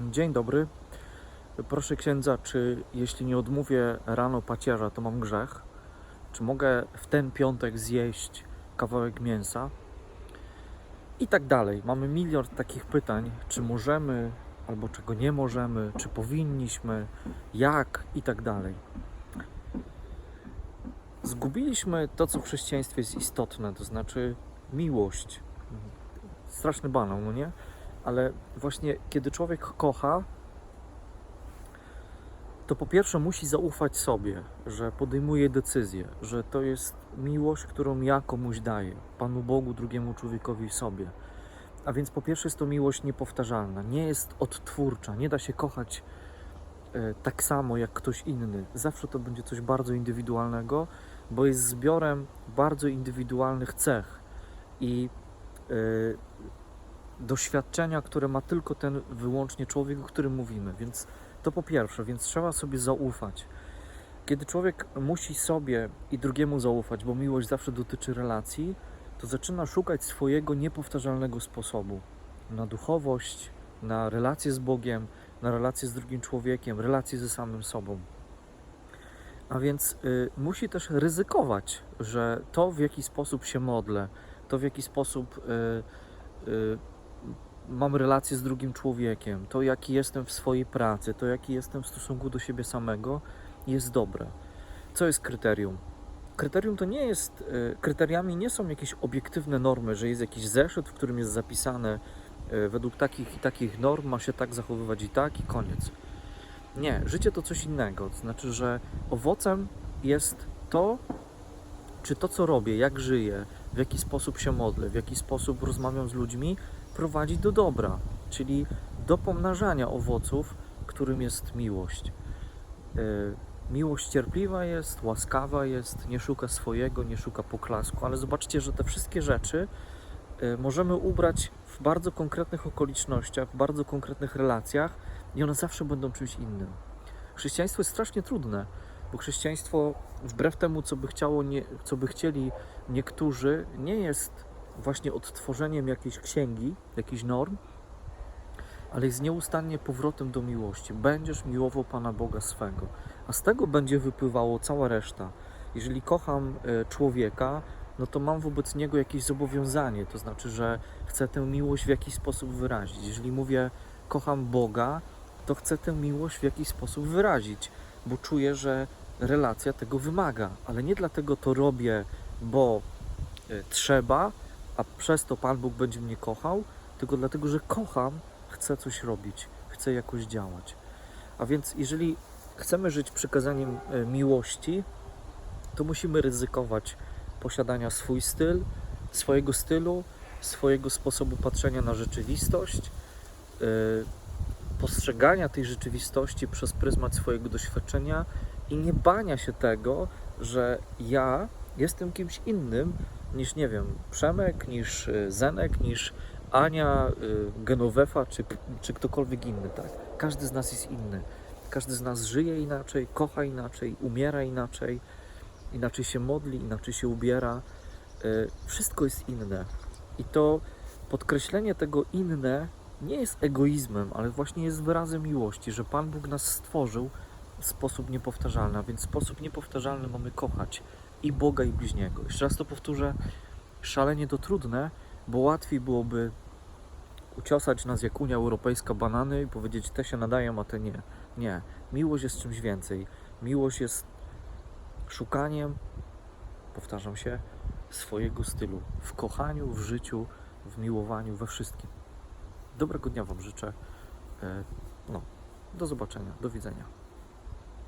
Dzień dobry. Proszę księdza, czy jeśli nie odmówię rano pacierza, to mam grzech? Czy mogę w ten piątek zjeść kawałek mięsa? I tak dalej. Mamy milion takich pytań, czy możemy, albo czego nie możemy, czy powinniśmy, jak i tak dalej. Zgubiliśmy to, co w chrześcijaństwie jest istotne, to znaczy miłość. Straszny banał, no nie? Ale właśnie kiedy człowiek kocha, to po pierwsze musi zaufać sobie, że podejmuje decyzję, że to jest miłość, którą ja komuś daję, Panu Bogu, drugiemu człowiekowi sobie. A więc po pierwsze jest to miłość niepowtarzalna, nie jest odtwórcza, nie da się kochać e, tak samo jak ktoś inny. Zawsze to będzie coś bardzo indywidualnego, bo jest zbiorem bardzo indywidualnych cech i e, doświadczenia, które ma tylko ten wyłącznie człowiek, o którym mówimy. Więc to po pierwsze, więc trzeba sobie zaufać. Kiedy człowiek musi sobie i drugiemu zaufać, bo miłość zawsze dotyczy relacji, to zaczyna szukać swojego niepowtarzalnego sposobu na duchowość, na relacje z Bogiem, na relacje z drugim człowiekiem, relacje ze samym sobą. A więc y, musi też ryzykować, że to w jaki sposób się modlę, to w jaki sposób y, y, mam relację z drugim człowiekiem, to jaki jestem w swojej pracy, to jaki jestem w stosunku do siebie samego, jest dobre. Co jest kryterium? Kryterium to nie jest, y, kryteriami nie są jakieś obiektywne normy, że jest jakiś zeszyt, w którym jest zapisane y, według takich i takich norm ma się tak zachowywać i tak i koniec. Nie, życie to coś innego. To znaczy, że owocem jest to, czy to, co robię, jak żyję, w jaki sposób się modlę, w jaki sposób rozmawiam z ludźmi, prowadzi do dobra, czyli do pomnażania owoców, którym jest miłość. E, Miłość cierpliwa jest, łaskawa jest, nie szuka swojego, nie szuka poklasku, ale zobaczcie, że te wszystkie rzeczy e, możemy ubrać w bardzo konkretnych okolicznościach, w bardzo konkretnych relacjach i one zawsze będą czymś innym. Chrześcijaństwo jest strasznie trudne, bo chrześcijaństwo, wbrew temu, co by, chciało, nie, co by chcieli niektórzy, nie jest właśnie odtworzeniem jakiejś księgi, jakichś norm, ale jest nieustannie powrotem do miłości. Będziesz miłował Pana Boga swego, a z tego będzie wypływało cała reszta. Jeżeli kocham e, człowieka, no to mam wobec niego jakieś zobowiązanie, to znaczy, że chcę tę miłość w jakiś sposób wyrazić. Jeżeli mówię kocham Boga, to chcę tę miłość w jakiś sposób wyrazić, bo czuję, że relacja tego wymaga, ale nie dlatego to robię, bo e, trzeba, a przez to Pan Bóg będzie mnie kochał, tylko dlatego, że kocham, chcę coś robić, chcę jakoś działać. A więc jeżeli chcemy żyć przykazaniem e, miłości, to musimy ryzykować posiadania swój styl, swojego stylu, swojego sposobu patrzenia na rzeczywistość, e, postrzegania tej rzeczywistości przez pryzmat swojego doświadczenia i nie bania się tego, że ja jestem kimś innym niż, nie wiem, Przemek, niż y, Zenek, niż Ania, y, Genovefa, czy, czy ktokolwiek inny, tak? Każdy z nas jest inny. Każdy z nas żyje inaczej, kocha inaczej, umiera inaczej, inaczej się modli, inaczej się ubiera. Y, Wszystko jest inne. I to podkreślenie tego inne nie jest egoizmem, ale właśnie jest wyrazem miłości, że Pan Bóg nas stworzył w sposób niepowtarzalny, a więc w sposób niepowtarzalny mamy kochać i Boga, i bliźniego. Jeszcze raz to powtórzę, szalenie to trudne, bo łatwiej byłoby uciosać nas jak Unia Europejska banany i powiedzieć, te się nadają, a te nie. Nie. Miłość jest czymś więcej. Miłość jest szukaniem, powtarzam się, swojego stylu w kochaniu, w życiu, w miłowaniu, we wszystkim. Dobrego dnia Wam życzę. E, No, do zobaczenia, do widzenia.